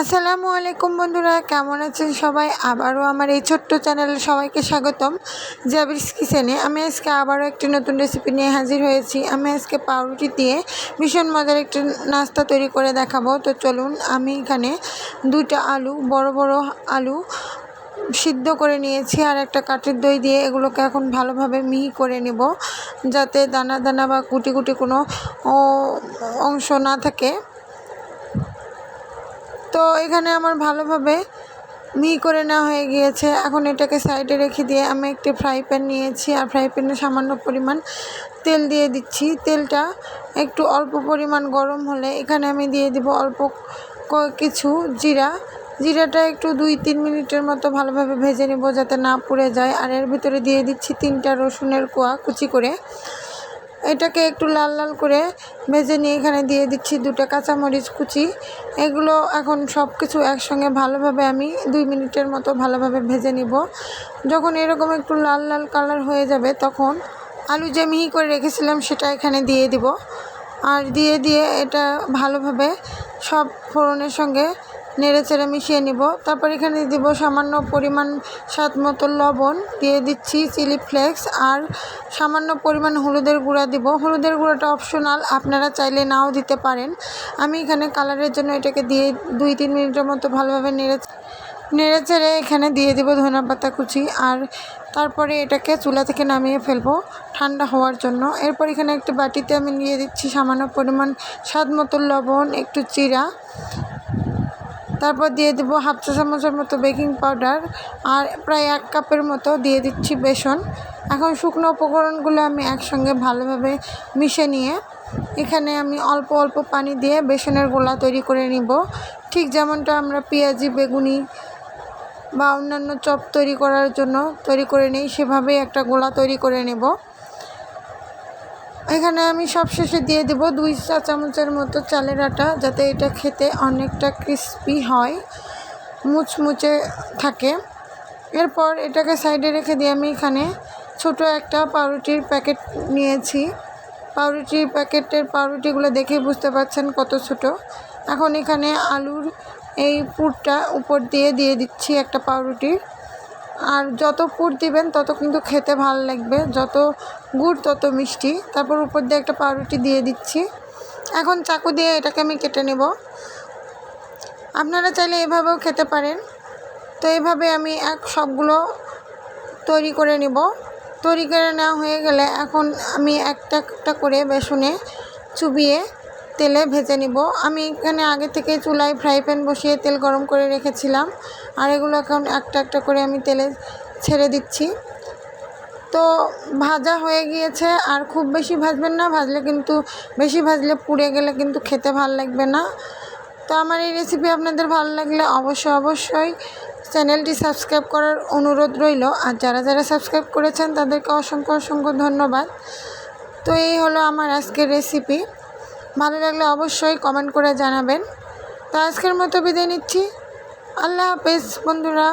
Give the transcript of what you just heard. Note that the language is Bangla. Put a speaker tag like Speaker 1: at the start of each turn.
Speaker 1: আসসালামু আলাইকুম বন্ধুরা, কেমন আছেন সবাই? আবারও আমার এই ছোট্ট চ্যানেলে সবাইকে স্বাগতম জাবিরস কিচেনে। আমি আজকে আবারও একটি নতুন রেসিপি নিয়ে হাজির হয়েছি। আমি আজকে পাউরুটি দিয়ে ভীষণ মজার একটি নাস্তা তৈরি করে দেখাবো। তো চলুন, আমি এখানে দুইটা আলু, বড় বড় আলু সিদ্ধ করে নিয়েছি আর একটা কাঠের দই দিয়ে এগুলোকে এখন ভালোভাবে মিহি করে নেব, যাতে দানা দানা বা কুটি কুটি কোনো অংশ না থাকে। তো এখানে আমার ভালোভাবে মি করে নেওয়া হয়ে গিয়েছে। এখন এটাকে সাইডে রেখে দিয়ে আমি একটি ফ্রাই প্যান নিয়েছি আর ফ্রাই প্যানে সামান্য পরিমাণ তেল দিয়ে দিচ্ছি। তেলটা একটু অল্প পরিমাণ গরম হলে এখানে আমি দিয়ে দিব অল্প কিছু জিরা। জিরাটা একটু দুই তিন মিনিটের মতো ভালোভাবে ভেজে নেব যাতে না পুড়ে যায়। আর এর ভিতরে দিয়ে দিচ্ছি তিনটা রসুনের কোয়া কুচি করে। এটাকে একটু লাল লাল করে ভেজে নিয়ে এখানে দিয়ে দিচ্ছি দুটো কাঁচামরিচ কুচি। এগুলো এখন সব কিছু একসঙ্গে ভালোভাবে আমি দুই মিনিটের মতো ভালোভাবে ভেজে নিব। যখন এরকম একটু লাল লাল কালার হয়ে যাবে, তখন আলু যে মিহি করে রেখেছিলাম সেটা এখানে দিয়ে দিব। আর দিয়ে দিয়ে এটা ভালোভাবে সব ফোড়নের সঙ্গে নেড়ে চেড়ে মিশিয়ে নিব। তারপর এখানে দিব সামান্য পরিমাণ স্বাদ মতো লবণ। দিয়ে দিচ্ছি চিলি ফ্লেক্স আর সামান্য পরিমাণ হলুদের গুঁড়া দিব। হলুদের গুঁড়াটা অপশনাল, আপনারা চাইলে নাও দিতে পারেন। আমি এখানে কালারের জন্য এটাকে দিয়ে দুই তিন মিনিটের মতো ভালোভাবে নেড়ে নেড়ে চেড়ে এখানে দিয়ে দেবো ধনে পাতা কুচি। আর তারপরে এটাকে চুলা থেকে নামিয়ে ফেলব ঠান্ডা হওয়ার জন্য। এরপর এখানে একটি বাটিতে আমি নিয়ে দিচ্ছি সামান্য পরিমাণ স্বাদ মতো লবণ, একটু চিরা। তারপর দিয়ে দেবো হাফ চা চামচের মতো বেকিং পাউডার আর প্রায় এক কাপের মতো দিয়ে দিচ্ছি বেসন। এখন শুকনো উপকরণগুলো আমি একসঙ্গে ভালোভাবে মিশে নিয়ে এখানে আমি অল্প অল্প পানি দিয়ে বেসনের গোলা তৈরি করে নিব। ঠিক যেমনটা আমরা পেঁয়াজি, বেগুনি বা অন্যান্য চপ তৈরি করার জন্য তৈরি করে নিই, সেভাবেই একটা গোলা তৈরি করে নেব। এখানে আমি সবশেষে দিয়ে দেব দুই চা চামচের মতো চালের আটা, যাতে এটা খেতে অনেকটা ক্রিস্পি হয়, মুচমুচে থাকে। এরপর এটাকে সাইডে রেখে দিয়ে আমি এখানে ছোট একটা পাউরুটির প্যাকেট নিয়েছি। পাউরুটির প্যাকেটের পাউরুটিগুলো দেখেই বুঝতে পারছেন কত ছোট। এখন এখানে আলুর এই পুরটা উপর দিয়ে দিয়ে দিচ্ছি একটা পাউরুটি আর যত পুর দিবেন, তত কিন্তু খেতে ভালো লাগবে। যত গুড়, তত মিষ্টি। তারপর উপর দিয়ে একটা পাউরুটি দিয়ে দিচ্ছি। এখন চাকু দিয়ে এটাকে আমি কেটে নেব। আপনারা চাইলে এভাবেও খেতে পারেন। তো এভাবে আমি এক সবগুলো তৈরি করে নেব। তৈরি করে নেওয়া হয়ে গেলে এখন আমি একটা একটা করে বেসনে চুবিয়ে তেলে ভেজে নিব। আমি এখানে আগে থেকে চুলায় ফ্রাই প্যান বসিয়ে তেল গরম করে রেখেছিলাম। আর এগুলো এখন একটা একটা করে আমি তেলে ছেড়ে দিচ্ছি। তো ভাজা হয়ে গিয়েছে। আর খুব বেশি ভাজবেন না। ভাজলে কিন্তু বেশি ভাজলে পুড়ে গেলে কিন্তু খেতে ভালো লাগবে না। তো আমার এই রেসিপি আপনাদের ভালো লাগলে অবশ্যই অবশ্যই চ্যানেলটি সাবস্ক্রাইব করার অনুরোধ রইল। আর যারা যারা সাবস্ক্রাইব করেছেন তাদেরকে অসংখ্য অসংখ্য ধন্যবাদ। তো এই হলো আমার আজকের রেসিপি ভালো লাগলে অবশ্যই কমেন্ট করে জানাবেন। তো আজকের মতো বিদায় নিচ্ছি। আল্লাহ হাফেজ বন্ধুরা।